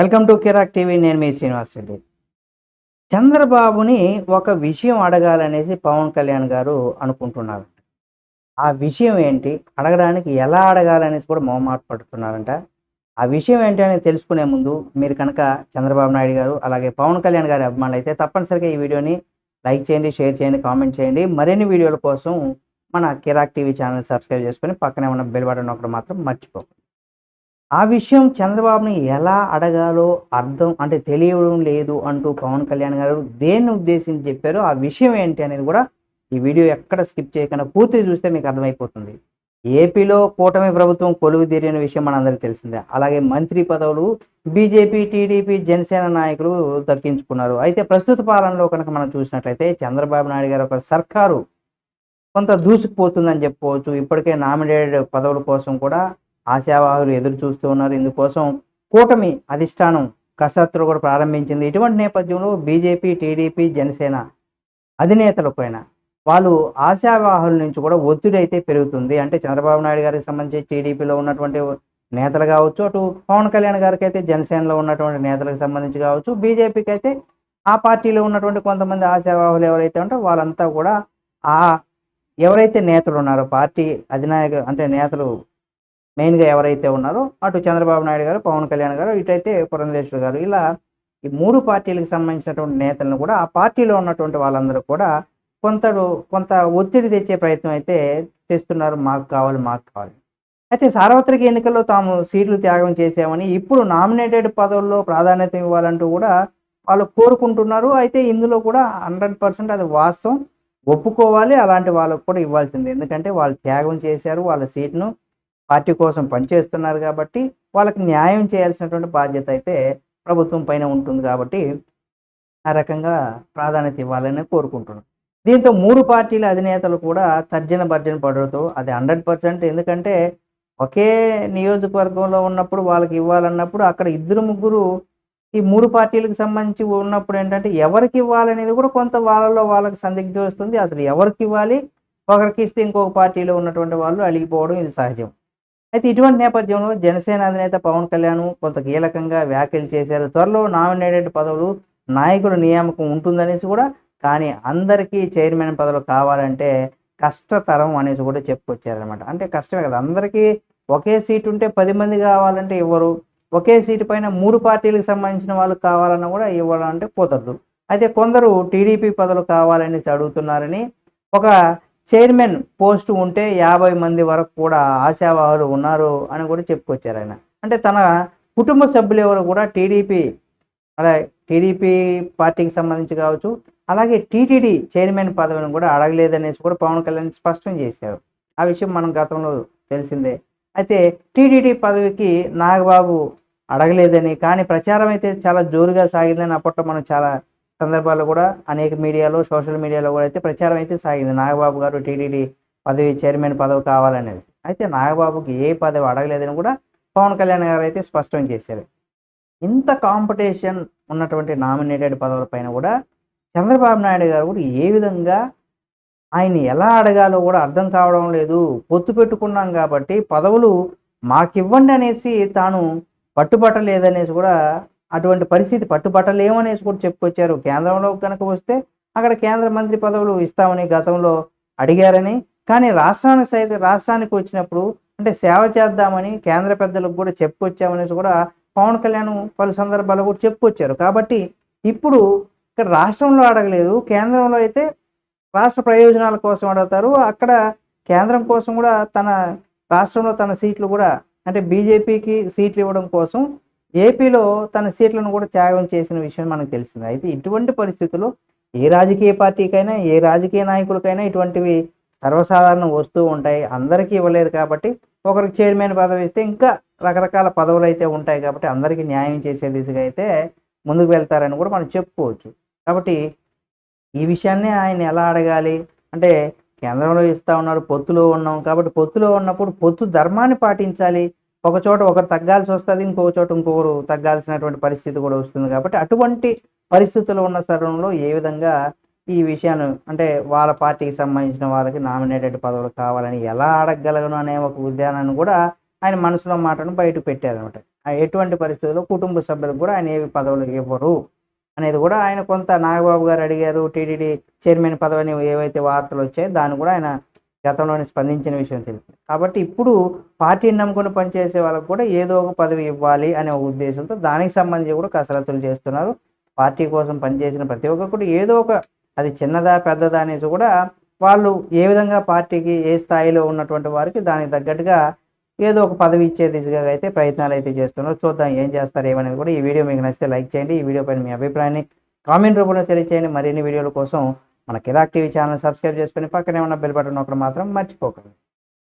Welcome to Kirik TV నేను మీ శ్రీనివాస్ రెడ్డి. చంద్రబాబుని ఒక విషయం అడగాలనేసి పవన్ కళ్యాణ్ గారు అనుకుంటున్నారు. ఆ విషయం ఏంటి? అడగడానికి ఎలా అడగాలనేసి కూడా మొహమాట పడుతున్నారంట. ఆ విషయం ఏంటి అనేది తెలుసుకునే ముందు మీరు కనుక చంద్రబాబు నాయుడు గారు అలాగే పవన్ కళ్యాణ్ గారి అభిమానులు అయితే తప్పనిసరిగా ఈ వీడియోని లైక్ చేయండి షేర్ చేయండి కామెంట్ చేయండి. మరిన్ని వీడియోల కోసం మన కిరాక్ టీవీ ఛానల్ సబ్స్క్రైబ్ చేసుకొని పక్కనే ఉన్న బెల్ బటన్ ఒకటి మాత్రం మర్చిపోకండి. ఆ విషయం చంద్రబాబుని ఎలా అడగాలో అర్థం అంటే తెలియడం లేదు అంటూ పవన్ కళ్యాణ్ గారు దేన్ని ఉద్దేశించి చెప్పారో ఆ విషయం ఏంటి అనేది కూడా ఈ వీడియో ఎక్కడ స్కిప్ చేయకుండా పూర్తి చూస్తే మీకు అర్థమైపోతుంది. ఏపీలో కూటమి ప్రభుత్వం కొలువు తీరిన విషయం మనందరికీ తెలిసిందే. అలాగే మంత్రి పదవులు బీజేపీ టీడీపీ జనసేన నాయకులు దక్కించుకున్నారు. అయితే ప్రస్తుత పాలనలో కనుక మనం చూసినట్లయితే చంద్రబాబు నాయుడు గారు ఒక సర్కారు కొంత దూసుకుపోతుందని చెప్పుకోవచ్చు. ఇప్పటికే నామినేటెడ్ పదవుల కోసం కూడా ఆశావాహులు ఎదురు చూస్తూ ఉన్నారు. ఇందుకోసం కూటమి అధిష్టానం కసరత్తులు కూడా ప్రారంభించింది. ఇటువంటి నేపథ్యంలో బీజేపీ టీడీపీ జనసేన అధినేతలపైన వాళ్ళు ఆశావాహుల నుంచి కూడా ఒత్తిడి అయితే పెరుగుతుంది. అంటే చంద్రబాబు నాయుడు గారికి సంబంధించి టీడీపీలో ఉన్నటువంటి నేతలు కావచ్చు అటు పవన్ కళ్యాణ్ గారికి అయితే జనసేనలో ఉన్నటువంటి నేతలకు సంబంధించి కావచ్చు బీజేపీకి అయితే ఆ పార్టీలో ఉన్నటువంటి కొంతమంది ఆశావాహులు ఎవరైతే ఉంటారో వాళ్ళంతా కూడా ఆ ఎవరైతే నేతలు ఉన్నారో పార్టీ అధినాయక అంటే నేతలు మెయిన్గా ఎవరైతే ఉన్నారో అటు చంద్రబాబు నాయుడు గారు పవన్ కళ్యాణ్ గారు ఇటైతే పురంధేశ్వర్ గారు ఇలా ఈ మూడు పార్టీలకు సంబంధించినటువంటి నేతలను కూడా ఆ పార్టీలో ఉన్నటువంటి వాళ్ళందరూ కూడా కొంత కొంత ఒత్తిడి తెచ్చే ప్రయత్నం అయితే చేస్తున్నారు. మాకు కావాలి మాకు కావాలి. అయితే సార్వత్రిక ఎన్నికల్లో తాము సీట్లు త్యాగం చేసామని ఇప్పుడు నామినేటెడ్ పదవుల్లో ప్రాధాన్యత ఇవ్వాలంటూ కూడా వాళ్ళు కోరుకుంటున్నారు. అయితే ఇందులో కూడా హండ్రెడ్ పర్సెంట్ అది వాస్తవం. ఒప్పుకోవాలి అలాంటి వాళ్ళకు కూడా ఇవ్వాల్సింది. ఎందుకంటే వాళ్ళు త్యాగం చేశారు వాళ్ళ సీట్ను పార్టీ కోసం పనిచేస్తున్నారు కాబట్టి వాళ్ళకి న్యాయం చేయాల్సినటువంటి బాధ్యత అయితే ప్రభుత్వం పైన ఉంటుంది కాబట్టి ఆ రకంగా ప్రాధాన్యత ఇవ్వాలని కోరుకుంటున్నాం. దీంతో మూడు పార్టీల అధినేతలు కూడా తర్జన భర్జన పడడంతో అది హండ్రెడ్ పర్సెంట్ ఎందుకంటే ఒకే నియోజకవర్గంలో ఉన్నప్పుడు వాళ్ళకి ఇవ్వాలన్నప్పుడు అక్కడ ఇద్దరు ముగ్గురు ఈ మూడు పార్టీలకు సంబంధించి ఉన్నప్పుడు ఏంటంటే ఎవరికి ఇవ్వాలనేది కూడా కొంత వాళ్ళలో వాళ్ళకి సందిగ్ధం వస్తుంది. అసలు ఎవరికి ఇవ్వాలి? ఒకరికి ఇస్తే ఇంకొక పార్టీలో ఉన్నటువంటి వాళ్ళు అలిగిపోవడం ఇది సహజం. అయితే ఇటువంటి నేపథ్యంలో జనసేన అధినేత పవన్ కళ్యాణ్ కొంత కీలకంగా వ్యాఖ్యలు చేశారు. త్వరలో నామినేటెడ్ పదవులు నాయకుల నియామకం ఉంటుందనేసి కూడా కానీ అందరికీ చైర్మన్ పదవులు కావాలంటే కష్టతరం అనేసి కూడా చెప్పుకొచ్చారనమాట అంటే కష్టమే కదా అందరికీ ఒకే సీట్ ఉంటే పది మంది కావాలంటే ఇవ్వరు ఒకే సీటు పైన మూడు పార్టీలకు సంబంధించిన వాళ్ళు కావాలన్నా కూడా ఇవ్వాలంటే కుదరదు. అయితే కొందరు టీడీపీ పదవులు కావాలని అడుగుతున్నారని ఒక చైర్మన్ పోస్ట్ ఉంటే యాభై మంది వరకు కూడా ఆశావాహులు ఉన్నారు అని కూడా చెప్పుకొచ్చారు ఆయన. అంటే తన కుటుంబ సభ్యులు ఎవరు కూడా టీడీపీ అలాగే టీడీపీ పార్టీకి సంబంధించి కావచ్చు అలాగే టీటీడీ చైర్మన్ పదవిని కూడా అడగలేదనేసి కూడా పవన్ కళ్యాణ్ స్పష్టం చేశారు. ఆ విషయం మనం గతంలో తెలిసిందే. అయితే టీటీడీ పదవికి నాగబాబు అడగలేదని కానీ ప్రచారం అయితే చాలా జోరుగా సాగిందని అప్పట్లో మనం చాలా సందర్భాల్లో కూడా అనేక మీడియాలో సోషల్ మీడియాలో కూడా అయితే ప్రచారం అయితే సాగింది. నాగబాబు గారు టీడీడీ పదవి చైర్మన్ పదవి కావాలనేది. అయితే నాగబాబుకి ఏ పదవి అడగలేదని కూడా పవన్ కళ్యాణ్ గారు అయితే స్పష్టం చేశారు. ఇంత కాంపిటీషన్ ఉన్నటువంటి నామినేటెడ్ పదవుల పైన కూడా చంద్రబాబు నాయుడు గారు కూడా ఏ విధంగా ఆయన్ని ఎలా అడగాలో కూడా అర్థం కావడం లేదు. పొత్తు పెట్టుకున్నాం కాబట్టి పదవులు మాకివ్వండి అనేసి తాను పట్టుబట్టలేదనేసి కూడా అటువంటి పరిస్థితి పట్టుబట్టలేమనేసి కూడా చెప్పుకొచ్చారు. కేంద్రంలో కనుక వస్తే అక్కడ కేంద్ర మంత్రి పదవులు ఇస్తామని గతంలో అడిగారని కానీ రాష్ట్రానికి సైతం రాష్ట్రానికి వచ్చినప్పుడు అంటే సేవ చేద్దామని కేంద్ర పెద్దలకు కూడా చెప్పుకొచ్చామనేసి కూడా పవన్ కళ్యాణ్ పలు సందర్భాల్లో కూడా చెప్పుకొచ్చారు. కాబట్టి ఇప్పుడు ఇక్కడ రాష్ట్రంలో అడగలేదు. కేంద్రంలో అయితే రాష్ట్ర ప్రయోజనాల కోసం అడుగుతారు. అక్కడ కేంద్రం కోసం కూడా తన రాష్ట్రంలో తన సీట్లు కూడా అంటే బీజేపీకి సీట్లు ఇవ్వడం కోసం ఏపీలో తన సీట్లను కూడా త్యాగం చేసిన విషయం మనకు తెలిసింది. అయితే ఇటువంటి పరిస్థితుల్లో ఏ రాజకీయ పార్టీకైనా ఏ రాజకీయ నాయకులకైనా ఇటువంటివి సర్వసాధారణం వస్తూ ఉంటాయి. అందరికీ ఇవ్వలేరు కాబట్టి ఒకరికి చైర్మన్ పదవి ఇస్తే ఇంకా రకరకాల పదవులు అయితే ఉంటాయి కాబట్టి అందరికీ న్యాయం చేసే దిశగా అయితే ముందుకు వెళ్తారని కూడా మనం చెప్పుకోవచ్చు. కాబట్టి ఈ విషయాన్ని ఆయన ఎలా అడగాలి? అంటే కేంద్రంలో ఇస్తా ఉన్నారు పొత్తులో ఉన్నాం కాబట్టి పొత్తులో ఉన్నప్పుడు పొత్తు ధర్మాన్ని పాటించాలి. ఒక చోట ఒకరు తగ్గాల్సి వస్తుంది ఇంకొక చోట ఇంకొకరు తగ్గాల్సినటువంటి పరిస్థితి కూడా వస్తుంది కాబట్టి అటువంటి పరిస్థితులు ఉన్న తరుణంలో ఏ విధంగా ఈ విషయాన్ని అంటే వాళ్ళ పార్టీకి సంబంధించిన వాళ్ళకి నామినేటెడ్ పదవులు కావాలని ఎలా అడగగలను అనే ఒక ఉద్యానాన్ని కూడా ఆయన మనసులో మాటను బయట పెట్టారనమాట ఎటువంటి పరిస్థితుల్లో కుటుంబ సభ్యులకు కూడా ఆయన ఏవి పదవులు ఇవ్వరు అనేది కూడా ఆయన కొంత నాగబాబు గారు అడిగారు టీటీడీ చైర్మన్ పదవిని ఏవైతే వార్తలు వచ్చాయో దాన్ని కూడా ఆయన గతంలోనే స్పందించిన విషయం తెలిసింది. కాబట్టి ఇప్పుడు పార్టీని నమ్ముకుని పనిచేసే వాళ్ళకు కూడా ఏదో ఒక పదవి ఇవ్వాలి అనే ఒక ఉద్దేశంతో దానికి సంబంధించి కూడా కసరత్తులు చేస్తున్నారు. పార్టీ కోసం పనిచేసిన ప్రతి ఒక్కరు కూడా ఏదో ఒక అది చిన్నదా పెద్దదా అనేసి కూడా వాళ్ళు ఏ విధంగా పార్టీకి ఏ స్థాయిలో ఉన్నటువంటి వారికి దానికి తగ్గట్టుగా ఏదో ఒక పదవి ఇచ్చే దిశగా అయితే ప్రయత్నాలు అయితే చేస్తున్నారు. చూద్దాం ఏం చేస్తారు ఏమనేది కూడా ఈ వీడియో మీకు నచ్చితే లైక్ చేయండి. ఈ వీడియో పైన మీ అభిప్రాయాన్ని కామెంట్ రూపంలో తెలియచేయండి. మరిన్ని వీడియోల కోసం మన కిరాక్ టీవీ ఛానల్ సబ్స్క్రైబ్ చేసుకుని పక్కనే ఉన్న బెల్ బటన్ ఒకటి మాత్రం మర్చిపోకండి.